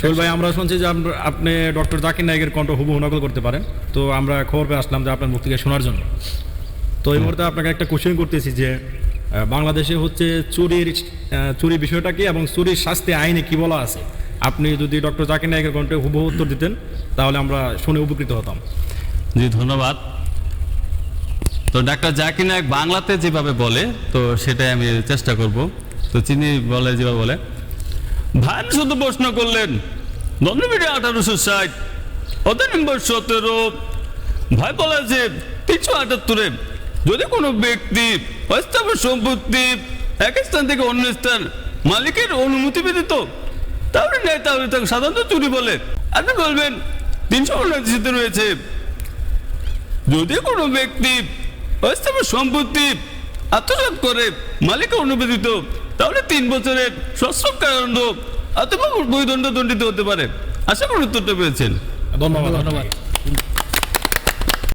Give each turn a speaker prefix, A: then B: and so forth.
A: সোহেল ভাই, আমরা শুনছি যে আপ- আপনি ডক্টর জাকির নায়কের কণ্ঠ হুবহু নকল করতে পারেন। তো আমরা খবর পেয়ে আসলাম যে আপনার মুখ থেকে শোনার জন্য। তো এই মুহূর্তে আপনাকে একটা কোশ্চেন করতেছি যে বাংলাদেশে হচ্ছে চুরির চুরি বিষয়টা কি এবং চুরির শাস্তি আইনে কি বলা আছে? আপনি যদি ডক্টর জাকির নায়কের কণ্ঠে হুবহু উত্তর দিতেন, তাহলে আমরা শুনে উপকৃত হতাম।
B: জি, ধন্যবাদ। তো ডাক্তার জাকির নায়ক বাংলাতে যেভাবে বলে, তো সেটাই আমি চেষ্টা করব। তো চিনি বলে, যেভাবে বলে। ভাই শুধু প্রশ্ন করলেন নন্দবিডি আঠারোশো ষাট অধ্যায় নম্বর সতেরো। ভাই বলে যে তিনশো আটাত্তরে। যদি কোনো ব্যক্তি অস্থাবর সম্পত্তি এক স্থান থেকে অন্য স্থান মালিকের অনুমতি ব্যতীত, তাহলে নেয় তাহলে তাকে সাধারণত চুরি বলে। আপনি বলবেন, তিনশো উনআশিতে রয়েছে। যদি কোনো ব্যক্তি অস্থাবর সম্পত্তি আত্মসাৎ করে মালিক অনুমোদিত তাহলে তিন বছরের সশ্রম কারণ অথবা বৈদণ্ড দণ্ডিত হতে পারে। আশা করি উত্তরটা পেয়েছেন।
A: ধন্যবাদ। ধন্যবাদ।